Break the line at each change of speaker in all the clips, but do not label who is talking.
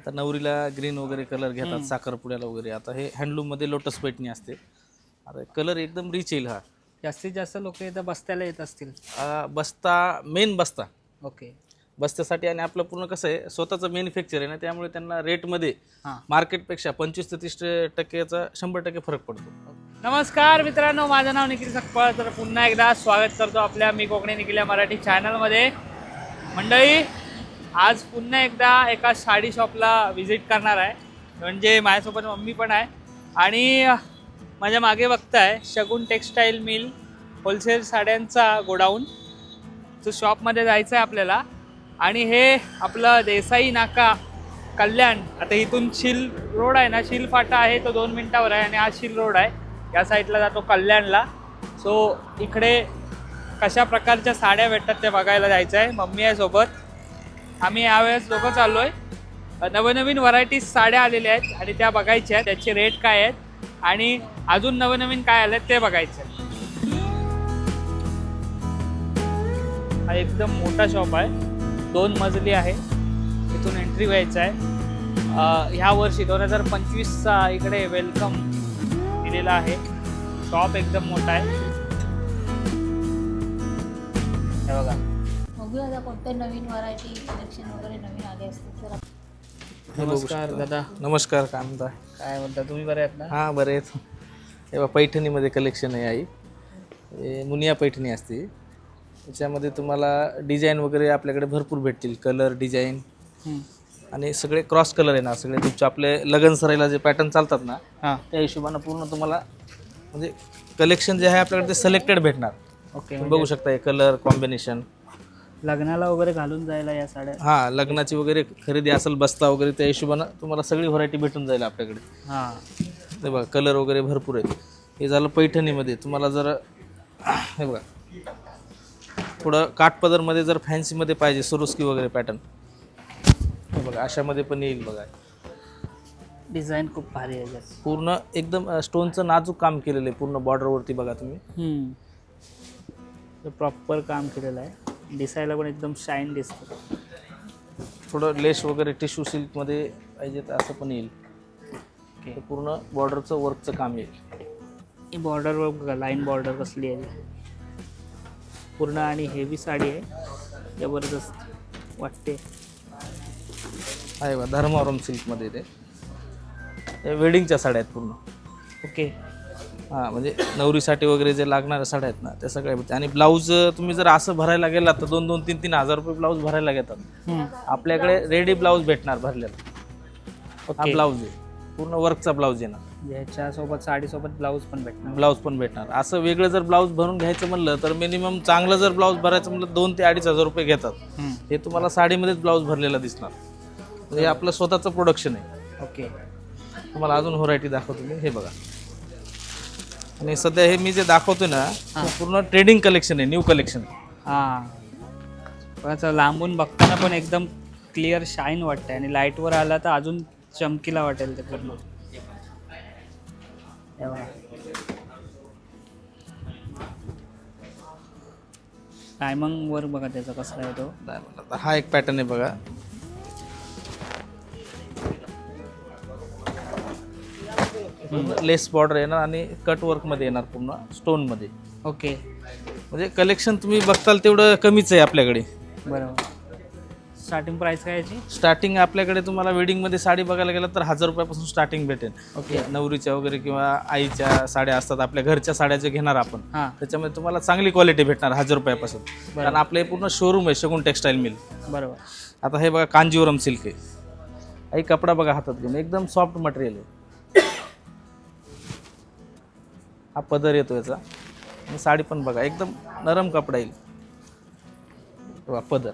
आता नवरीला ग्रीन वगैरे कलर घेतात साखरपुड्याला वगैरे. आता हे हँडलूममध्ये लोटस पैठणी असते. आता कलर एकदम रिच येईल हा.
जास्तीत जास्त लोक इथं बसत्याला येत असतील.
आ, बस्ता मेन बस्ता.
ओके.
बस्त्यासाठी आणि आपलं पूर्ण कसं आहे स्वतःचं मॅन्युफॅक्चर आहे ना त्यामुळे त्यांना रेटमध्ये
हां.
मार्केटपेक्षा पंचवीस ते तीस टक्क्याचा शंभर टक्के फरक पडतो.
नमस्कार मित्रांनो माझं नाव निखिल सकपाळ. तर पुन्हा एकदा स्वागत करतो आपल्या मी कोकणी निखिल या मराठी चॅनलमध्ये मंडळी आज पुन्हा एकदा एका साडी शॉपला व्हिजिट करणार आहे. म्हणजे माझ्यासोबत मम्मी पण आहे. आणि माझ्या मागे बघताय शगुन टेक्स्टाईल मिल होलसेल साड्यांचा गोडाऊन. तो शॉपमध्ये जायचं आहे आपल्याला. आणि हे आपलं देसाई नाका कल्याण आता इथून शिल रोड आहे ना शिल फाटा आहे तो दोन मिनटावर आहे आणि हा शिल रोड आहे. या साईडला जातो कल्याणला. सो इकडे कशा प्रकारच्या साड्या भेटतात ते बघायला जायचं आहे मम्मी आहे सोबत. आम्ही यावेळेस दोघं चाललो आहे नवनवीन व्हरायटीज साड्या आलेल्या आहेत आणि त्या बघायच्या आहेत. त्याचे रेट काय आहेत आणि अजून नवनवीन काय आलं ते बघायचं हा एकदम मोठा शॉप आहे. दोन मजली आहे. इथून एंट्री व्हायचं आहे. ह्या वर्षी दोन हजार पंचवीसचा इकडे वेलकम दिलेला आहे. शॉप एकदम मोठा आहे. हे बघा.
बघूया आता कोणते नवीन व्हरायटी कलेक्शन वगैरे नवीन आले असतील तर आपण-
हे
नमस्कार. दादा.
नमस्कार काय म्हणता
काय म्हणता? तुम्ही बरे आहेत ना?
हां बरे आहेत. हे बघा पैठणीमध्ये कलेक्शन आहे आई. हे मुनिया पैठणी असते. त्याच्यामध्ये तुम्हाला डिझाईन वगैरे आपल्याकडे भरपूर भेटतील. Colour design. आणि सगळे क्रॉस कलर आहे ना सगळे तुमचे. आपले लगन सराईला जे पॅटर्न चालतात ना
हां.
त्या हिशोबानं पूर्ण तुम्हाला म्हणजे कलेक्शन जे आहे आपल्याकडे ते सिलेक्टेड भेटणार.
ओके
तुम्ही बघू शकता हे कलर कॉम्बिनेशन
लग्नाला वगैरे घालून जायला या साड्या?
हां लग्नाची वगैरे खरेदी असेल बस्ता वगैरे त्या हिशोबानं तुम्हाला सगळी व्हरायटी भेटून जाईल आपल्याकडे.
हां.
हे बघा कलर वगैरे भरपूर आहेत. हे झालं पैठणीमध्ये. तुम्हाला जर हे बघा. थोडं काठपदरमध्ये जर फॅन्सीमध्ये पाहिजे सुरुस्की वगैरे पॅटर्न हे बघा अशामध्ये पण येईल बघा.
डिझाईन खूप भारी आहे याच्यात.
पूर्ण एकदम स्टोनचं नाजूक काम केलेलं आहे पूर्ण बॉर्डरवरती बघा तुम्ही.
हम्म. प्रॉपर काम केलेलं आहे. दिसायला पण एकदम शाईन दिसतं.
थोडं लेस वगैरे टिश्यू सिल्कमध्ये पाहिजे तर असं पण येईल. हे पूर्ण बॉर्डरचं वर्कचं काम येईल.
ही बॉर्डरवर बघा लाईन बॉर्डर कसली आहे. पूर्ण आणि हेवी साडी आहे. जबरदस्त वाटते.
आहे बघा धर्मावरम सिल्कमध्ये ते. वेडिंगच्या साड्या आहेत पूर्ण.
ओके
हां म्हणजे नवरीसाठी वगैरे जे लागणाऱ्या साड्या आहेत ना त्या सगळ्या भेटतात. आणि ब्लाऊज तुम्ही जर असं भरायला गेलात तर दोन दोन तीन तीन हजार रुपये ब्लाऊज भरायला घेतात. आपल्याकडे रेडी ब्लाऊज भेटणार भरलेला. हा
ओके
ब्लाऊज आहे. पूर्ण वर्कचा ब्लाऊज येणार
ह्याच्यासोबत साडीसोबत ब्लाऊज पण भेटणार.
ब्लाऊज पण भेटणार. असं वेगळं जर ब्लाऊज भरून घ्यायचं म्हणलं तर मिनिमम चांगलं जर ब्लाऊज भरायचं म्हणलं दोन ते अडीच हजार रुपये घेतात.
हम्म.
हे तुम्हाला साडीमध्येच ब्लाऊज भरलेला दिसणार. म्हणजे हे आपलं स्वतःचं प्रोडक्शन आहे.
ओके
तुम्हाला अजून व्हरायटी दाखवतो मी. हे बघा. आणि सध्या हे मी जे दाखवतो ना ते पूर्ण ट्रेडिंग कलेक्शन आहे न्यू कलेक्शन
हां. बघा लांबून बघताना पण एकदम क्लिअर शाईन वाटते आणि लाईटवर आला तर अजून चमकीला वाटेल ते पूर्ण. बघा. टायमंग वर बघा त्याचा कसला आहे तो.
हा एक पॅटर्न आहे बघा. लेस बॉर्डर येणार आणि कट वर्कमध्ये येणार पूर्ण स्टोनमध्ये
ओके.
म्हणजे कलेक्शन तुम्ही बघताल तेवढं कमीच आहे आपल्याकडे.
बरोबर. स्टार्टिंग प्राइस काय याची?
स्टार्टिंग आपल्याकडे तुम्हाला वेडिंगमध्ये साडी बघायला गेलं तर हजार रुपयापासून स्टार्टिंग भेटेल.
ओके.
नवरीच्या वगैरे किंवा आईच्या साड्या असतात आपल्या घरच्या साड्या जे घेणार आपण
हां.
त्याच्यामध्ये तुम्हाला चांगली क्वालिटी भेटणार हजार रुपयापासून. कारण आपलं हे पूर्ण शोरूम आहे शगुन टेक्स्टाईल मिल
बरोबर.
आता हे बघा कांजीवरम सिल्क आहे. आई कपडा बघा हातात घेऊन एकदम सॉफ्ट मटेरियल आहे. हा पदर येतो याचा. आणि साडी पण बघा एकदम नरम कपडा येईल. हे बघा पदर.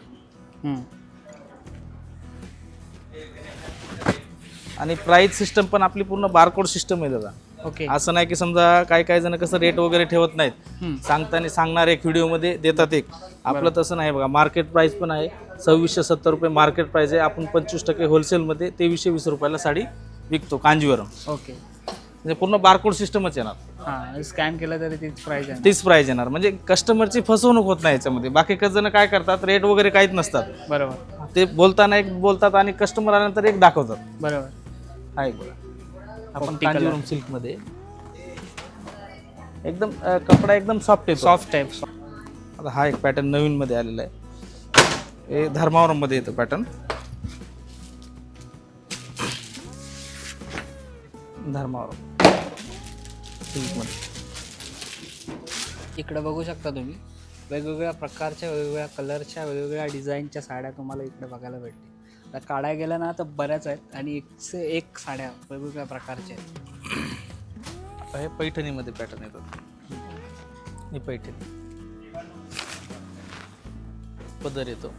आणि प्राईस सिस्टम पण आपली पूर्ण बारकोड सिस्टम आहे दादा.
ओके
असं नाही की समजा काही काही जण कसं रेट वगैरे ठेवत नाहीत. सांगताना सांगणार एक व्हिडिओमध्ये देतात एक. आपलं तसं नाही बघा मार्केट प्राईस पण आहे. सव्वीसशे सत्तर रुपये मार्केट प्राईस आहे. आपण पंचवीस टक्के होलसेलमध्ये तेवीसशे वीस रुपयाला साडी विकतो कांजीवरम.
ओके
म्हणजे पूर्ण बारकोड सिस्टमच येणार.
हां स्कॅन केलं तरी तीच प्राईज आहे
तीच प्राईज येणार. म्हणजे कस्टमरची फसवणूक होत नाही याच्यामध्ये. बाकी जण काय करतात रेट वगैरे काहीच नसतात.
बरोबर.
ते बोलताना एक बोलतात आणि कस्टमर आल्यानंतर एक दाखवतात.
बरोबर.
हा एक बघा आपण
पोपटी
कांजीवरम सिल्कमध्ये. एकदम अं, कपडा एकदम सॉफ्ट आहे
सॉफ्ट टाईप
आता हा एक पॅटर्न नवीन मध्ये आलेला आहे. हे धर्मावरममध्ये येतं पॅटर्न सिल्कमध्ये
इकडं बघू शकता तुम्ही. वेगवेगळ्या प्रकारच्या वेगवेगळ्या कलरच्या वेगवेगळ्या डिझाईनच्या साड्या तुम्हाला इकडे बघायला भेटतील. आता काढायला गेल्या ना तर बऱ्याच आहेत आणि एकशे एक साड्या वेगवेगळ्या प्रकारच्या आहेत.
हे पैठणीमध्ये पॅटर्न येतात. ही पैठणी. पदर येतो.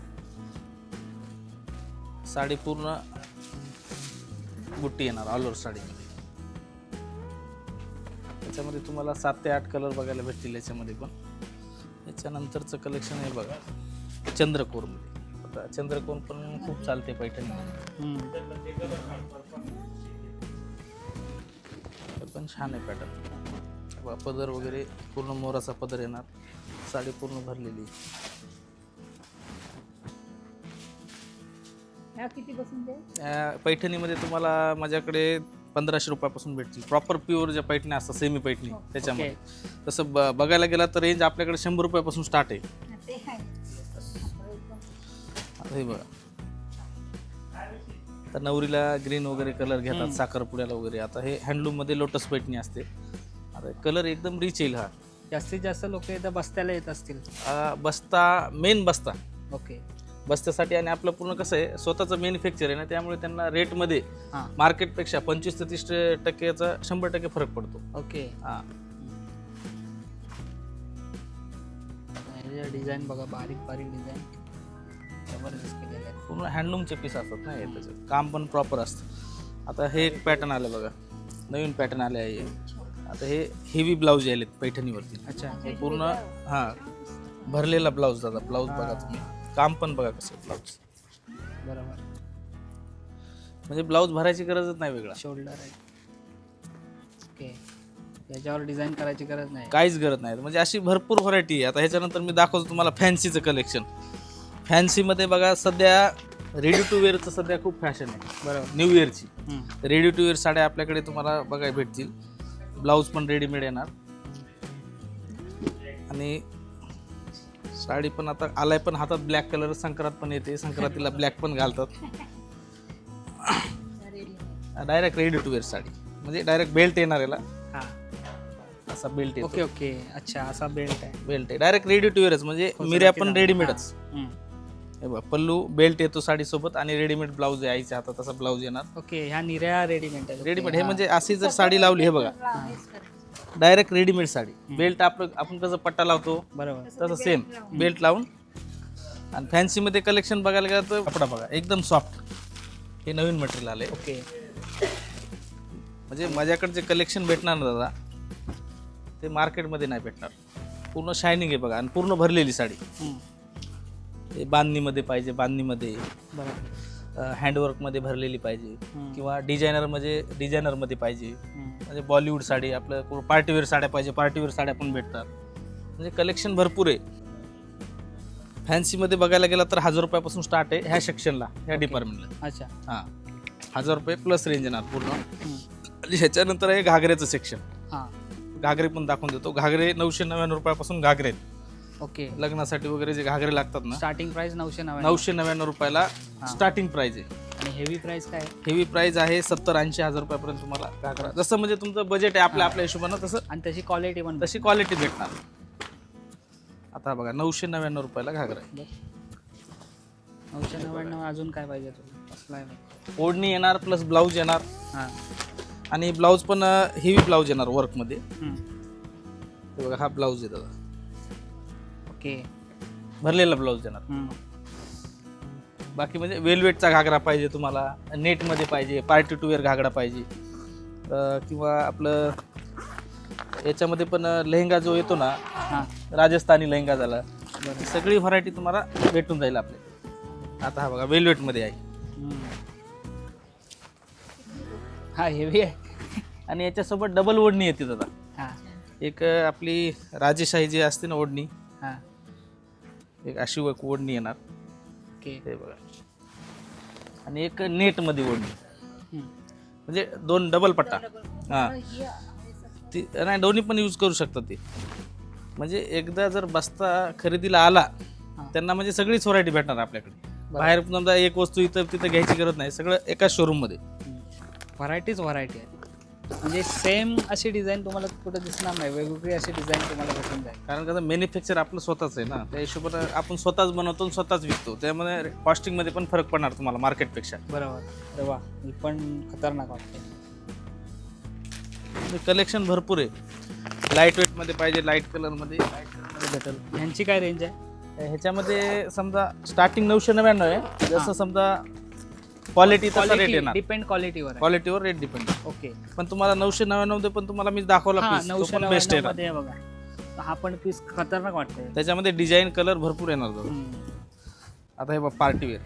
साडी पूर्ण बुट्टी येणार ऑल ओव्हर साडीमध्ये. याच्यामध्ये तुम्हाला सात ते आठ कलर बघायला भेटतील याच्यामध्ये पण. याच्यानंतरचं कलेक्शन हे बघा चंद्रकोरमध्ये. आता चंद्रकोर पण खूप चालते. हे पण छान आहे पॅटर्न पदर वगैरे पूर्ण मोराचा पदर येणार. साडी पूर्ण भरलेली.
ह्या किती बसून ते?
या पैठणीमध्ये तुम्हाला माझ्याकडे पंधराशे रुपयापासून भेटतील. प्रॉपर प्युअर ज्या पैठणी असतात सेमी पैठणी त्याच्यामध्ये. तसं ब बघायला गेला तर रेंज आपल्याकडे शंभर रुपयापासून स्टार्ट आहे.
ते आहे.
आता हे बघा. तर नवरीला ग्रीन वगैरे कलर घेतात साखरपुड्याला वगैरे. आता हे हँडलूममध्ये लोटस पैठणी असते. आता कलर एकदम रिच येईल हा.
जास्तीत जास्त लोक इथं बसत्याला येत असतील.
आ, बस्ता मेन बस्ता.
ओके
बस्त्यासाठी आणि आपलं पूर्ण कसं आहे स्वतःचं मॅन्युफॅक्चर आहे ना त्यामुळे त्यांना रेटमध्ये
हां.
मार्केटपेक्षा पंचवीस ते तीस टक्क्याचा शंभर टक्के फरक पडतो.
ओके.
हां.
डिझाईन बघा बारीक बारीक डिझाईन जबरदस्त केलेले आहेत
पूर्ण हँडलूमचे पीस असतात ना हे त्याचं. काम पण प्रॉपर असतं. आता हे एक पॅटर्न आलं बघा. नवीन पॅटर्न आले आहे हे. आता हे हेवी ब्लाऊज आलेत पैठणीवरती.
अच्छा.
हे पूर्ण हां. भरलेला ब्लाऊज दादा ब्लाऊज बघा तुम्ही. काम पण बघा कसं ब्लाऊज
बरोबर.
म्हणजे ब्लाऊज भरायची गरजच नाही वेगळा.
शोल्डर आहे. ओके याच्यावर डिझाईन करायची गरज नाही.
काहीच गरज नाही. म्हणजे अशी भरपूर व्हरायटी आहे. आता ह्याच्यानंतर मी दाखवतो तुम्हाला फॅन्सीचं कलेक्शन फॅन्सीमध्ये बघा सध्या रेडी टू वेअरचं सध्या खूप फॅशन आहे.
बरोबर.
न्यू इयरची
हम्म.
रेडी टू वेअर साड्या आपल्याकडे तुम्हाला बघायला भेटतील. ब्लाऊज पण रेडीमेड येणार. आणि साडी पण आता आलाय पण हातात ब्लॅक कलर संक्रांत पण येते. संक्रांतीला ब्लॅक पण घालतात. Direct ready to wear sari. म्हणजे डायरेक्ट बेल्ट येणार याला.
हां.
असा बेल्ट
ओके ओके. अच्छा असा बेल्ट आहे.
बेल्ट आहे. डायरेक्ट रेडी टू वेअरच म्हणजे मिऱ्या पण रेडीमेडच. हे. पल्लू बेल्ट येतो साडीसोबत आणि रेडीमेड ब्लाऊज आहे आईच्या हातात. असा ब्लाऊज येणार.
ओके ह्या निऱ्या रेडीमेड
रेडीमेड हे म्हणजे अशी जर साडी लावली हे बघा. Direct readymade sari. बेल्ट आपलं आपण कसं पट्टा लावतो
बरोबर.
तसं सेम बेल्ट लावून. आणि फॅन्सीमध्ये कलेक्शन बघायला गेलं तर कपडा बघा एकदम सॉफ्ट हे नवीन मटेरियल आले
ओके.
म्हणजे माझ्याकडे जे कलेक्शन भेटणार ना दादा? ते मार्केटमध्ये नाही भेटणार. पूर्ण शायनिंग आहे बघा आणि पूर्ण भरलेली साडी. हे बांधणीमध्ये पाहिजे बांधणीमध्ये.
बरोबर.
हँडवर्कमध्ये भरलेली पाहिजे. किंवा डिझायनरमध्ये डिझायनरमध्ये पाहिजे. म्हणजे बॉलिवूड साडी आपलं पार्टीवेअर साड्या पाहिजे पार्टीवेअर साड्या पण भेटतात. म्हणजे कलेक्शन भरपूर आहे. फॅन्सीमध्ये बघायला गेला तर हजार रुपयापासून स्टार्ट आहे ह्या सेक्शनला ह्या डिपार्टमेंटला
अच्छा.
हां. हजार रुपये प्लस रेंज येणार पूर्ण. आणि ह्याच्यानंतर आहे घागऱ्याचं सेक्शन
हां.
घागरे पण दाखवून देतो. घागरे नऊशे नव्याण्णव रुपयापासून घागरे
ओके
लग्नासाठी वगैरे जे घागरे लागतात ना
स्टार्टिंग प्राइस नऊशे नव्याण्णव.
नऊशे नव्याण्णव रुपयाला स्टार्टिंग प्राइस आहे.
आणि हेवी प्राइस काय? आहे?
हेवी प्राइस आहे सत्तर ऐंशी हजार रुपयापर्यंत तुम्हाला घागरा जसं म्हणजे तुमचं बजेट आहे आपल्या आपल्या हिशोबानं तसं
आणि त्याची क्वालिटी पण
तशी क्वालिटी भेटणार. आता बघा नऊशे नव्याण्णव रुपयाला घागरा आहे.
नऊशे नव्याण्णव अजून काय पाहिजे तुला? असला आहे?
ओढणी येणार प्लस ब्लाऊज येणार.
हां.
आणि ब्लाऊज पण हेवी ब्लाऊज येणार वर्कमध्ये
हम्म.
हे बघा हा ब्लाऊज आहे दादा.
ओके
भरलेला ब्लाऊज येणार.
हम्म.
बाकी म्हणजे वेलवेटचा घागरा पाहिजे तुम्हाला नेटमध्ये पाहिजे पार्टी टू वेअर घागरा पाहिजे. किंवा आपलं याच्यामध्ये पण लेहंगा जो येतो ना
हां.
राजस्थानी लेहंगा झाला सगळी व्हरायटी तुम्हाला भेटून जाईल आपल्या आता हा बघा वेलवेटमध्ये आहे.
हा हेवी आहे.
आणि याच्यासोबत डबल ओढणी येते दादा.
हां.
एक आपली राजेशाही जी असते ना ओढणी
हां.
एक अशी ओढणी येणार.
ओके.
हे बघा. आणि एक नेटमध्ये ओढणी. म्हणजे दोन डबल पट्टा. हां. ती नाही दोन्ही पण यूज करू शकतात ते. म्हणजे एकदा जर बस्ता खरेदीला आला. त्यांना म्हणजे सगळीच व्हरायटी भेटणार आपल्याकडे. बाहेर समजा एक वस्तू इथं तिथं घ्यायची गरज नाही. सगळं एकाच शोरूममध्ये
व्हरायटीच व्हरायटी आहे. म्हणजे सेम अशी डिझाईन तुम्हाला कुठं दिसणार नाही. वेगवेगळी अशी डिझाईन तुम्हाला भेटून जाईल.
कारण कसं मॅन्युफॅक्चर आपलं स्वतःच आहे ना. त्या हिशोबानं आपण स्वतःच बनवतो आणि स्वतःच विकतो. त्यामुळे कॉस्टिंगमध्ये पण फरक पडणार तुम्हाला मार्केटपेक्षा
बरोबर. अरे वा ही पण खतरनाक वाटते.
कलेक्शन भरपूर आहे. लाइट वेटमध्ये पाहिजे लाइट कलरमध्ये लाइट कलरमध्ये भेटेल.
ह्यांची काय रेंज आहे?
ह्याच्यामध्ये समजा स्टार्टिंग नऊशे नव्याण्णव आहे. जसं समजा क्वालिटी तसा रेट येणार.
डिपेंड क्वालिटीवर आहे.
क्वालिटीवर रेट डिपेंड
ओके
पण तुम्हाला नऊशे नव्याण्णवमध्ये पण तुम्हाला मी दाखवला
हा
piece, तो
नऊशे
पण बेस्ट.
मध्ये बघा. हा पण पीस खतरनाक वाटतंय.
त्याच्यामध्ये डिझाईन कलर भरपूर येणार दादा.
हम्म.
आता हे बघ पार्टी वेअर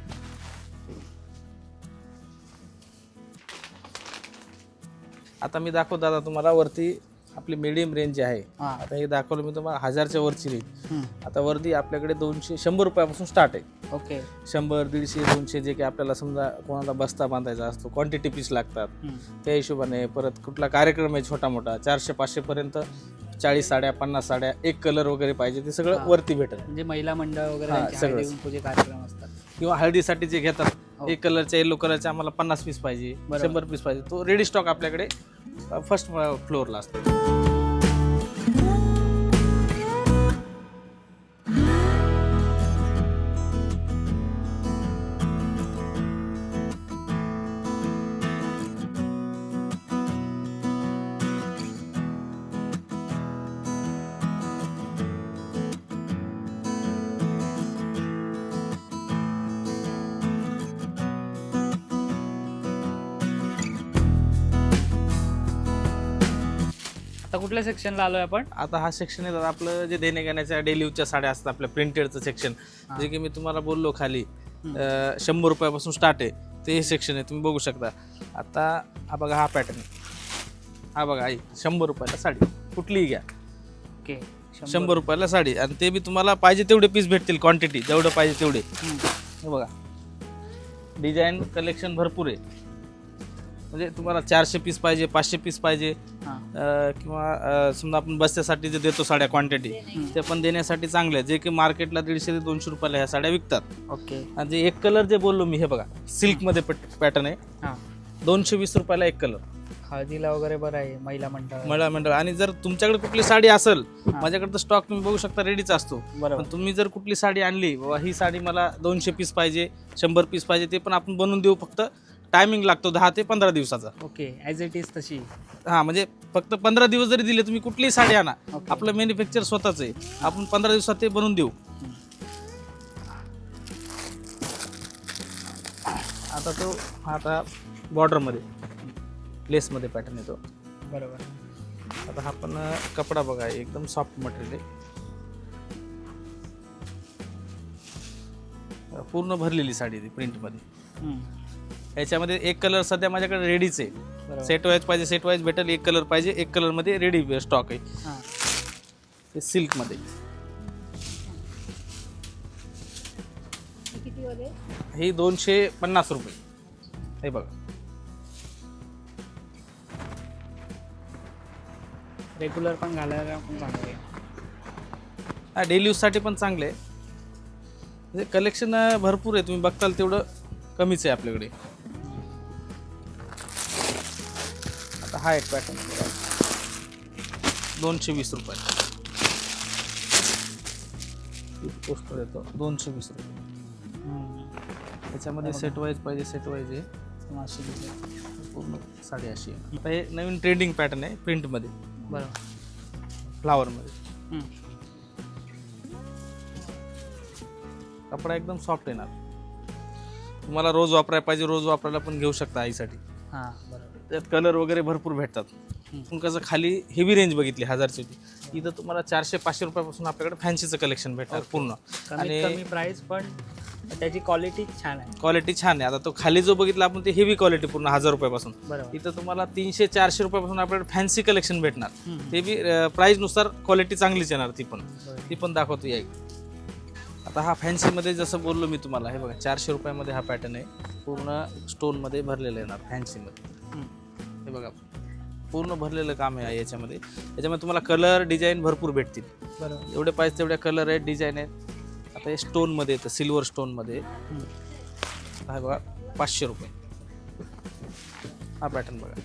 आता मी दाखवतो दादा तुम्हाला. वरती आपली मिडियम रेंज आहे
हा
आता हे दाखवलं मी तुम्हाला हजारच्या वरची रेंज
हम्म.
आता वरती आपल्याकडे दोनशे शंभर रुपयापासून स्टार्ट आहे
ओके
शंभर दीडशे दोनशे जे काही आपल्याला समजा कोणाला बस्ता बांधायचा असतो क्वांटिटी पीस लागतात
हम्म.
त्या हिशोबाने परत कुठला कार्यक्रम आहे छोटा मोठा चारशे पाचशे पर्यंत चाळीस साड्या पन्नास साड्या एक कलर वगैरे पाहिजे ते सगळं
हा.
वरती भेटेल
म्हणजे महिला मंडळ वगैरे
हा,
त्यांचे
सगळंच.
हळदी-कुंकूचे कार्यक्रम असतात
किंवा हळदीसाठी जे घेतात
हो.
एक कलरच्या येलो कलरच्या आम्हाला पन्नास पीस पाहिजे
बरोबर.
शंभर पीस पाहिजे तो रेडी स्टॉक आपल्याकडे ಫಸ್ಟ್ ಫ್ಲೋರ್ ಲಾಸ್ಟ್
आता कुठल्या सेक्शनला आलोय आपण?
आता हा सेक्शन दादा आपलं जे देणे घेण्याच्या डेली यूजच्या साड्या असतात आपल्या प्रिंटेडचं सेक्शन. जे की मी तुम्हाला बोललो खाली शंभर रुपयापासून स्टार्ट आहे ते हे सेक्शन आहे तुम्ही बघू शकता. आता हा बघा हा पॅटर्न हा बघा आई शंभर रुपयाला साडी. कुठलीही घ्या.
ओके
शंभर. रुपयाला साडी. आणि ते बी तुम्हाला पाहिजे तेवढे पीस भेटतील क्वांटिटी जेवढं पाहिजे तेवढे. हे बघा. डिझाईन कलेक्शन भरपूर आहे. म्हणजे तुम्हाला चारशे पीस पाहिजे पाचशे पीस पाहिजे. अं, किंवा अं, समजा आपण बस्त्यासाठी जे देतो साड्या क्वांटिटी ते पण देण्यासाठी चांगले. जे की मार्केटला दीडशे ते दोनशे रुपयाला ह्या साड्या विकतात.
ओके.
आणि जे एक कलर जे बोललो मी हे बघा सिल्कमध्ये पॅटर्न आहे.
हा.
दोनशे वीस रुपयाला एक कलर
हळदीला वगैरे बरं आहे महिला मंडळ.
मला मंडळ. आणि जर तुमच्याकडे कुठली साडी असेल. माझ्याकडे तर स्टॉक तुम्ही बघू शकता रेडीच असतो.
बरोबर.
पण तुम्ही जर कुठली साडी आणली बाबा ही साडी मला दोनशे पीस पाहिजे शंभर पीस पाहिजे ते पण आपण बनवून देऊ फक्त. टायमिंग लागतो दहा ते पंधरा दिवसाचा.
ओके ॲज इट इज तशी.
हा म्हणजे फक्त पंधरा दिवस जरी दिले तुम्ही कुठलीही साडी आणा. आपलं मॅन्युफॅक्चर स्वतःच आहे. आपण पंधरा दिवसात ते बनवून देऊ. आता तो आता बॉर्डरमध्ये लेसमध्ये पॅटर्न येतो.
बरोबर.
आता हा पण कपडा बघा एकदम सॉफ्ट मटेरियल आहे. पूर्ण भरलेली साडी ती प्रिंटमध्ये
हम्म.
याच्यामध्ये एक कलर सध्या माझ्याकडे रेडीच आहे. सेट वाईज पाहिजे सेट वाईज भेटेल एक कलर पाहिजे एक कलरमध्ये रेडी स्टॉक आहे.
हां.
ते सिल्कमध्ये
हे
ही दोनशे पन्नास रुपये. हे बघा.
रेग्युलर पण घालायला पण चांगले.
हा डेली यूजसाठी पण चांगले आहे. म्हणजे कलेक्शन भरपूर आहे. तुम्ही बघताल तेवढं कमीच आहे आपल्याकडे. हा एक पॅटर्न दोनशे वीस रुपये. पोस्टर येतो. दोनशे वीस रुपये. त्याच्यामध्ये सेट वाईज पाहिजे सेट वाईज आहे. पूर्ण साडी अशी आहे आता हे नवीन ट्रेंडिंग पॅटर्न आहे प्रिंटमध्ये
बरोबर.
फ्लावरमध्ये. कपडा एकदम सॉफ्ट येणार. तुम्हाला रोज वापरायला पाहिजे रोज वापरायला पण घेऊ शकता आईसाठी.
हां बरोबर.
त्यात कलर वगैरे भरपूर भेटतात. पण कसं खाली हेवी रेंज बघितली हजारची होती. इथं तुम्हाला चारशे पाचशे रुपयापासून आपल्याकडे फॅन्सीचं कलेक्शन भेटणार पूर्ण. आणि-
कमी प्राइस पण त्याची क्वालिटी छान आहे.
क्वालिटी छान आहे. आता तो खाली जो बघितला आपण ते हेवी क्वालिटी पूर्ण हजार रुपयापासून. इथं तुम्हाला तीनशे चारशे रुपयापासून आपल्याकडे फॅन्सी कलेक्शन भेटणार. ते बी प्राईजनुसार क्वालिटी चांगलीच येणार ती पण. ती पण दाखवतो या आता हा फॅन्सीमध्ये जसं बोललो मी तुम्हाला हे बघा चारशे रुपयामध्ये हा पॅटर्न आहे. पूर्ण स्टोनमध्ये भरलेला येणार फॅन्सीमध्ये. हे बघा पूर्ण भरलेलं काम आहे याच्यामध्ये. याच्यामध्ये तुम्हाला कलर डिझाईन भरपूर भेटतील.
बरोबर.
एवढे पाहिजे तेवढे कलर आहेत डिझाईन आहेत. आता हे स्टोनमध्ये येतं सिल्वर स्टोनमध्ये. हा बघा पाचशे रुपये. हा पॅटर्न बघा.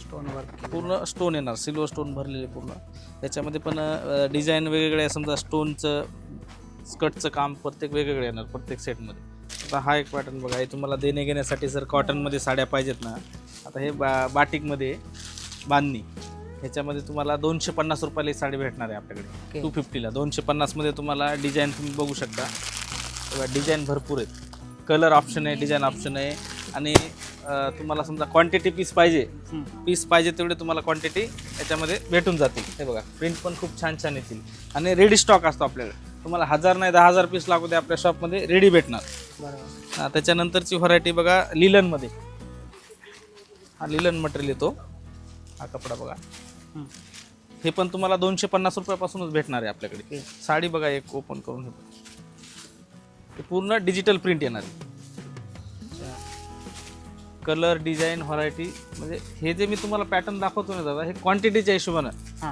स्टोन वर्क
पूर्ण स्टोन येणार सिल्वर स्टोन भरलेले पूर्ण. त्याच्यामध्ये पण डिझाईन वेगवेगळे आहे. समजा स्टोनचं स्कर्टचं काम प्रत्येक वेगवेगळे येणार प्रत्येक सेटमध्ये आता हा एक पॅटर्न बघा हे तुम्हाला देणे घेण्यासाठी जर कॉटनमध्ये साड्या पाहिजेत ना आता हे बा बाटिकमध्ये बांधणी ह्याच्यामध्ये तुम्हाला दोनशे पन्नास रुपयाला ही साडी भेटणार आहे आपल्याकडे. टू फिफ्टीला दोनशे पन्नासमध्ये तुम्हाला डिझाईन तुम्ही बघू शकता. डिझाईन भरपूर आहेत. कलर ऑप्शन आहे डिझाईन ऑप्शन आहे. आणि तुम्हाला समजा क्वांटिटी पीस पाहिजे पीस पाहिजे तेवढे तुम्हाला क्वांटिटी याच्यामध्ये भेटून जातील. हे बघा प्रिंट पण खूप छान छान येतील. आणि रेडी स्टॉक असतो आपल्याकडे. तुम्हाला हजार नाही दहा हजार पीस लागू दे आपल्या शॉपमध्ये रेडी भेटणार.
बरोबर
हा, त्याच्यानंतरची व्हरायटी बघा लिलनमध्ये हा लिलन मटेरियल येतो हा कपडा बघा. हे पण तुम्हाला दोनशे पन्नास रुपयापासूनच भेटणार आहे आपल्याकडे. साडी बघा एक ओपन करून. हे पूर्ण डिजिटल प्रिंट येणार आहे कलर डिझाईन व्हरायटी म्हणजे हे जे मी तुम्हाला पॅटर्न दाखवतो ना दादा हे क्वांटिटीच्या हिशोबानं.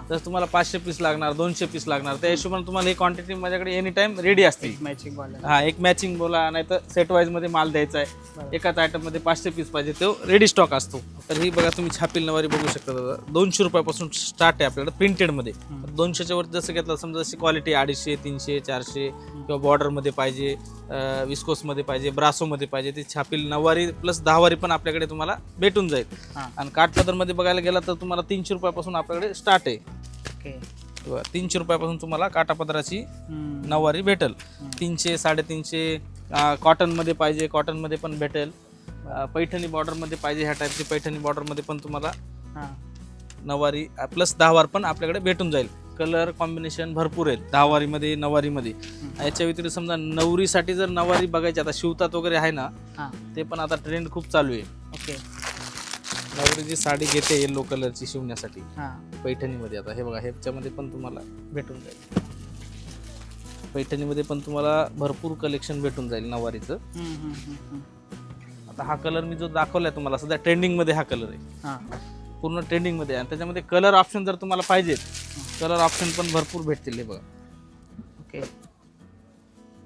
जर तुम्हाला पाचशे पीस लागणार दोनशे पीस लागणार त्या हिशोबाने तुम्हाला ही क्वांटिटी माझ्याकडे एनी टाइम रेडी असते
मॅचिंग
हा एक मॅचिंग बोला नाही तर सेट वाईजमध्ये माल द्यायचा आहे. एकाच आयटममध्ये पाचशे पीस पाहिजे तो रेडी स्टॉक असतो. तर ही बघा तुम्ही छापील नवारी बघू शकता दादा. दोनशे रुपयापासून स्टार्ट आहे आपल्याकडे प्रिंटेडमध्ये. दोनशेच्या वर जसं घेतलं समजा जशी क्वालिटी अडीचशे तीनशे चारशे किंवा border मध्ये पाहिजे विस्कोस मध्ये पाहिजे ब्रासो मध्ये पाहिजे ती छापील नऊवारी प्लस दहावारी पण आपल्याकडे तुम्हाला भेटून जाईल.
हां.
आणि काठपदरमध्ये बघायला गेला तर तुम्हाला तीनशे रुपयापासून आपल्याकडे स्टार्ट आहे.
ओके.
बघा, तीनशे रुपयापासून तुम्हाला काठापदराची
हम्म.
नऊवारी भेटेल. तीनशे साडेतीनशे कॉटनमध्ये पाहिजे कॉटनमध्ये पण भेटेल. अं, पैठणी बॉर्डरमध्ये पाहिजे ह्या टाईपची पैठणी बॉर्डरमध्ये पण तुम्हाला
हां.
नऊवारी प्लस दहावार पण आपल्याकडे भेटून जाईल. कलर कॉम्बिनेशन भरपूर आहेत दहावारीमध्ये नऊवारीमध्ये. याच्या व्यतिरिक्त समजा नवरीसाठी जर नऊवारी बघायची आता शिवतात वगैरे आहे ना
हां.
ते पण आता ट्रेंड खूप चालू आहे.
ओके.
नवरीची साडी घेते येलो कलरची शिवण्यासाठी
हां.
पैठणीमध्ये आता. हे बघा ह्याच्यामध्ये पण तुम्हाला भेटून जाईल. पैठणीमध्ये पण तुम्हाला भरपूर कलेक्शन भेटून जाईल नऊवारीचं.
हम्म, हम्म, हम्म, हम्म.
आता हा कलर मी जो दाखवलाय तुम्हाला सध्या ट्रेंडिंगमध्ये हा कलर आहे.
हां.
पूर्ण ट्रेंडिंगमध्ये आहे. आणि त्याच्यामध्ये कलर ऑप्शन जर तुम्हाला पाहिजेत कलर ऑप्शन पण भरपूर भेटतील हे बघा.
ओके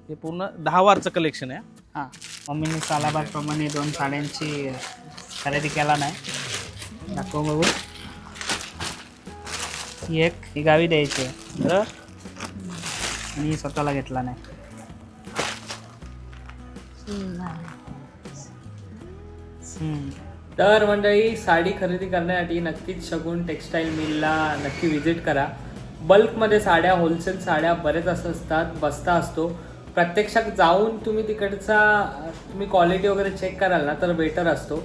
हे पूर्ण दहा वारचं कलेक्शन आहे.
हां. मम्मीने सालाबादप्रमाणे दोन साड्यांची खरेदी केला नाही. दाखव बघू. ही एक ही गावी द्यायची आहे. बरं आणि स्वतःला घेतला नाही. तर मंडळी साडी खरेदी करण्यासाठी नक्कीच शगुन टेक्स्टाईल मिलला नक्की व्हिजिट करा. बल्कमध्ये साड्या होलसेल साड्या बरेच असं असतात बस्ता असतो. प्रत्यक्षात जाऊन तुम्ही तिकडचा तुम्ही क्वालिटी वगैरे चेक कराल ना तर बेटर असतो.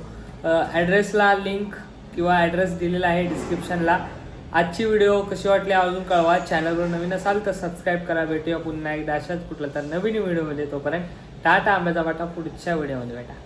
ॲड्रेसला लिंक किंवा ॲड्रेस दिलेला आहे डिस्क्रिप्शनला आजची व्हिडिओ कशी वाटली अजून कळवा. चॅनलवर नवीन असाल तर सबस्क्राईब करा. भेटूया पुन्हा एकदा अशाच कुठलं तर नवीन व्हिडिओमध्ये तोपर्यंत टाटा आंब्याचा वाटा पुढच्या व्हिडिओमध्ये भेटा.